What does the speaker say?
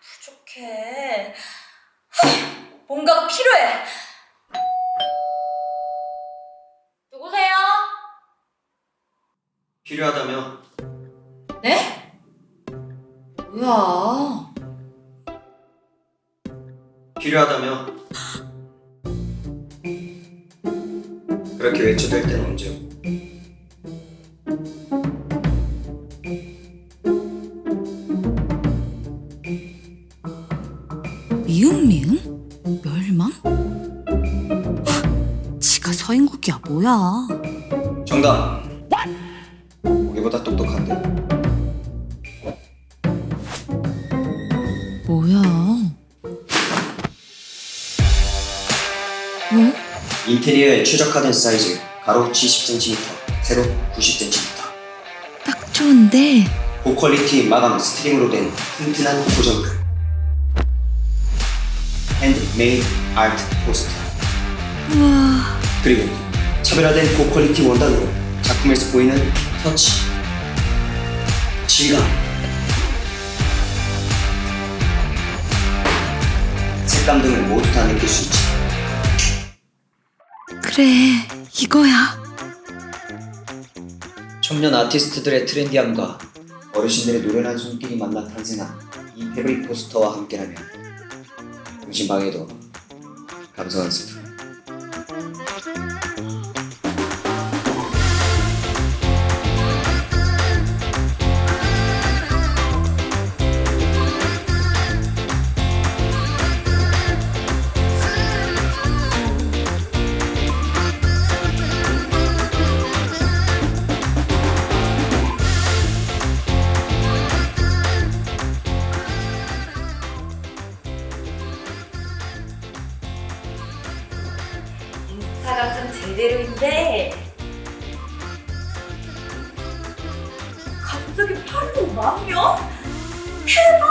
부족해. 하, 뭔가가 필요해. 누구세요? 필요하다며 네? 뭐야? 필요하다며 그렇게 외쳐댈 때는 언제요? 미응미응? 멸망? 하, 지가 서인국이야 뭐야? 정답. 고기보다 똑똑한데. 뭐야? 어? 인테리어에 최적화된 사이즈 가로 70cm 세로 90cm 딱 좋은데? 고퀄리티 마감 스트링으로 된 튼튼한 고정극 핸드메이드 아트 포스터 그리고 차별화된 고퀄리티 원단으로 작품에서 보이는 터치, 질감, 색감 등을 모두 다 느낄 수 있지. 그래 이거야. 청년 아티스트들의 트렌디함과 어르신들의 노련한 손길이 만나 탄생한 이 패브릭 포스터와 함께라면 방에도 감사한 스프. 인스타 감성 제대로인데 갑자기 팔로 만 명? 대박!